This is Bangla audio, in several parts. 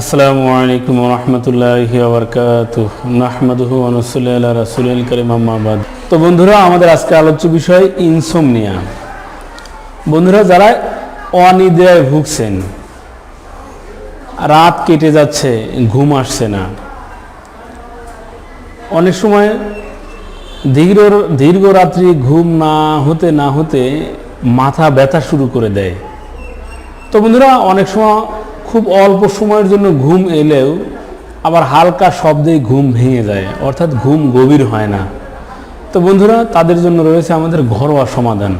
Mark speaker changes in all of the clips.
Speaker 1: আসসালামু আলাইকুম রহমতুল্লাহি আবরকাত নাহমাদুহু আনসুল্লাহ রাসুল করিম আহমাবাদ তো বন্ধুরা, আমাদের আজকে আলোচ্য বিষয় ইনসোমনিয়া বন্ধুরা, যারা অনিদ্রায় ভুগছেন, রাত কেটে যাচ্ছে, ঘুম আসছে না, অনেক সময় দীর্ঘ দীর্ঘ রাত্রি ঘুম না হতে না হতে মাথা ব্যথা শুরু করে দেয়। তো বন্ধুরা, অনেক সময় খুব অল্প সময়ের জন্য ঘুম এলেও আবার হালকা শব্দেই ঘুম ভেঙে যায়, অর্থাৎ ঘুম গভীর হয় না। তো বন্ধুরা, তাদের জন্য রয়েছে আমাদের ঘরোয়া সমাধান।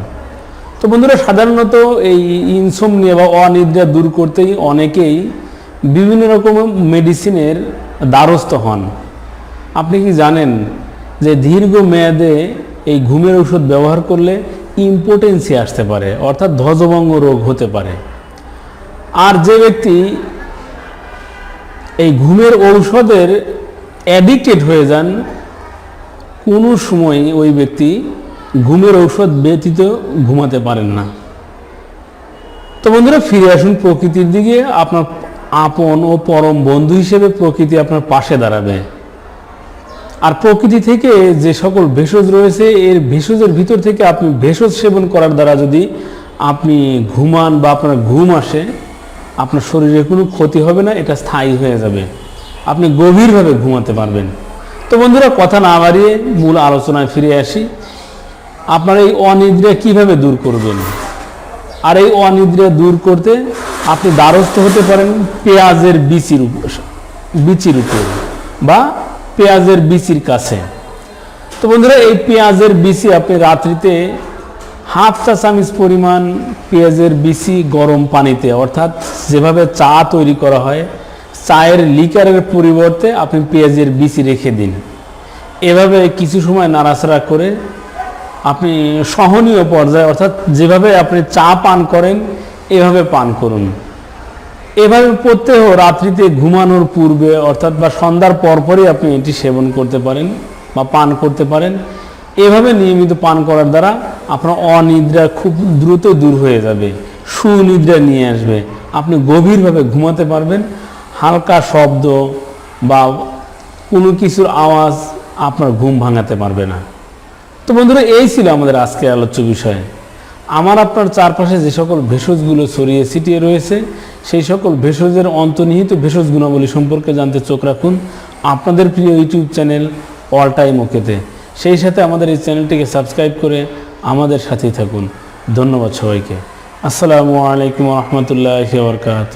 Speaker 1: তো বন্ধুরা, সাধারণত এই ইনসোমনিয়া বা অনিদ্রা দূর করতেই অনেকেই বিভিন্ন রকম মেডিসিনের দ্বারস্থ হন। আপনি কি জানেন যে দীর্ঘ মেয়াদে এই ঘুমের ওষুধ ব্যবহার করলে ইম্পোটেন্সি আসতে পারে, অর্থাৎ ধ্বজভঙ্গ রোগ হতে পারে। আর যে ব্যক্তি এই ঘুমের ঔষধের অ্যাডিক্টেড হয়ে যান, কোনো সময় ওই ব্যক্তি ঘুমের ঔষধ ব্যতীত ঘুমাতে পারেন না। তো বন্ধুরা, ফিরে আসুন প্রকৃতির দিকে। আপনার আপন ও পরম বন্ধু হিসেবে প্রকৃতি আপনার পাশে দাঁড়াবে। আর প্রকৃতি থেকে যে সকল ভেষজ রয়েছে, এর ভেষজের ভিতর থেকে আপনি ভেষজ সেবন করার দ্বারা যদি আপনি ঘুমান বা আপনার ঘুম আসে আপনার শরীরে কোনো ক্ষতি হবে না, এটা স্থায়ী হয়ে যাবে। আপনি গভীরভাবে ঘুমাতে পারবেন। তো বন্ধুরা, কথা না বাড়িয়ে মূল আলোচনায় ফিরে আসি। আপনার এই অনিদ্রা কীভাবে দূর করবেন? আর এই অনিদ্রা দূর করতে আপনি দ্বারস্থ হতে পারেন পেঁয়াজের বিচির বিচির উপর বা পেঁয়াজের বিচির কাছে। তো বন্ধুরা, এই পেঁয়াজের বিচি আপনি রাত্রিতে হাফ চা চামিচ পরিমাণ পেঁয়াজের বিচি গরম পানিতে, অর্থাৎ যেভাবে চা তৈরি করা হয়, চায়ের লিকারের পরিবর্তে আপনি পেঁয়াজের বিচি রেখে দিন। এভাবে কিছু সময় নাড়াচাড়া করে আপনি সহনীয় পর্যায়ে, অর্থাৎ যেভাবে আপনি চা পান করেন, এভাবে পান করুন। এভাবে প্রত্যেহ রাত্রিতে ঘুমানোর পূর্বে, অর্থাৎ বা সন্ধ্যার পরপরই আপনি এটি সেবন করতে পারেন বা পান করতে পারেন। এভাবে নিয়মিত পান করার দ্বারা আপনার অনিদ্রা খুব দ্রুত দূর হয়ে যাবে, সুনিদ্রা নিয়ে আসবে। আপনি গভীরভাবে ঘুমাতে পারবেন, হালকা শব্দ বা কোনো কিছুর আওয়াজ আপনার ঘুম ভাঙাতে পারবে না। তো বন্ধুরা, এই ছিল আমাদের আজকে আলোচ্য বিষয়। আমার আপনার চারপাশে যে সকল ভেষজগুলো ছড়িয়ে ছিটিয়ে রয়েছে, সেই সকল ভেষজের অন্তর্নিহিত ভেষজ গুণাবলী সম্পর্কে জানতে চোখ রাখুন আপনাদের প্রিয় ইউটিউব চ্যানেল অল টাইম ওকেতে। সেই সাথে আমাদের এই চ্যানেলটিকে সাবস্ক্রাইব করে আমাদের সাথেই থাকুন। ধন্যবাদ সবাইকে। আসসালামু আলাইকুম রহমতুল্লাহ বরকাত